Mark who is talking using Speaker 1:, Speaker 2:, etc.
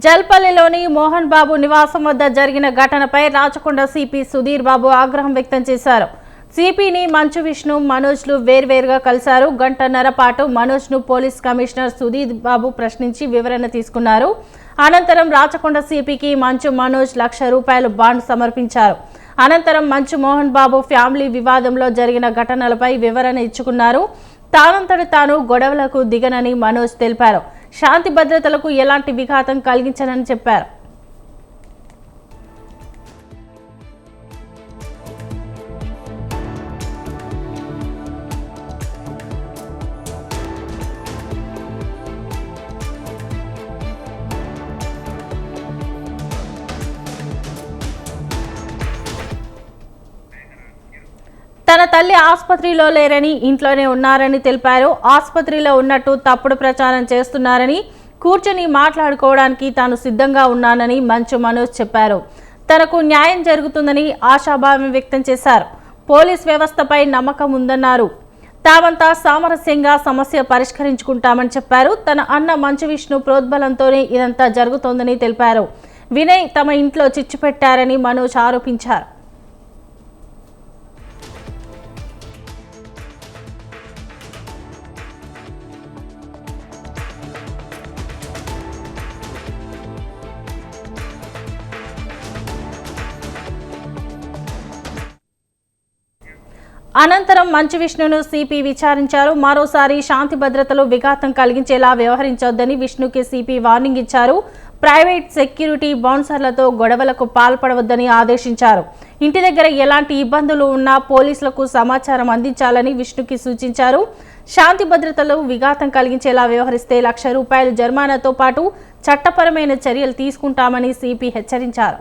Speaker 1: జల్పల్లిలోని మోహన్ బాబు నివాసం వద్ద జరిగిన ఘటనపై రాచకొండ సిపి సుధీర్ బాబు ఆగ్రహం వ్యక్తం చేశారు. సిపిని మంచు విష్ణు మనోజ్లు వేర్వేరుగా కలిశారు. గంటన్నర పాటు మనోజ్ను పోలీస్ కమిషనర్ సుధీర్ బాబు ప్రశ్నించి వివరణ తీసుకున్నారు. అనంతరం రాచకొండ సిపికి మంచు మనోజ్ లక్ష రూపాయలు బాండ్ సమర్పించారు. అనంతరం మంచు మోహన్ బాబు ఫ్యామిలీ వివాదంలో జరిగిన ఘటనలపై వివరణ ఇచ్చుకున్నారు. తానంతట తాను గొడవలకు దిగనని మనోజ్ తెలిపారు. శాంతి భద్రతలకు ఎలాంటి విఘాతం కలిగించనని చెప్పారు. తల్లి ఆసుపత్రిలో లేరని ఇంట్లోనే ఉన్నారని తెలిపారు. ఆసుపత్రిలో ఉన్నట్టు తప్పుడు ప్రచారం చేస్తున్నారని కూర్చొని మాట్లాడుకోవడానికి తాను సిద్ధంగా ఉన్నానని మంచు మనోజ్ చెప్పారు. తనకు న్యాయం జరుగుతుందని ఆశాభావం వ్యక్తం చేశారు. పోలీస్ వ్యవస్థపై నమ్మకం ఉందన్నారు. తామంతా సామరస్యంగా సమస్య పరిష్కరించుకుంటామని చెప్పారు. తన అన్న మంచు విష్ణు ప్రోద్బలంతోనే ఇదంతా జరుగుతోందని తెలిపారు. వినయ్ తమ ఇంట్లో చిచ్చు పెట్టారని మనోజ్ ఆరోపించారు. అనంతరం మంచు విష్ణును సిపి విచారించారు. మరోసారి శాంతి భద్రతలు విఘాతం కలిగించేలా వ్యవహరించొద్దని విష్ణుకి సిపి వార్నింగ్ ఇచ్చారు. ప్రైవేట్ సెక్యూరిటీ బౌన్సర్లతో గొడవలకు పాల్పడవద్దని ఆదేశించారు. ఇంటి దగ్గర ఎలాంటి ఇబ్బందులు ఉన్నా పోలీసులకు సమాచారం అందించాలని విష్ణుకి సూచించారు. శాంతి భద్రతలు విఘాతం కలిగించేలా వ్యవహరిస్తే లక్ష రూపాయల జరిమానాతో పాటు చట్టపరమైన చర్యలు తీసుకుంటామని సిపి హెచ్చరించారు.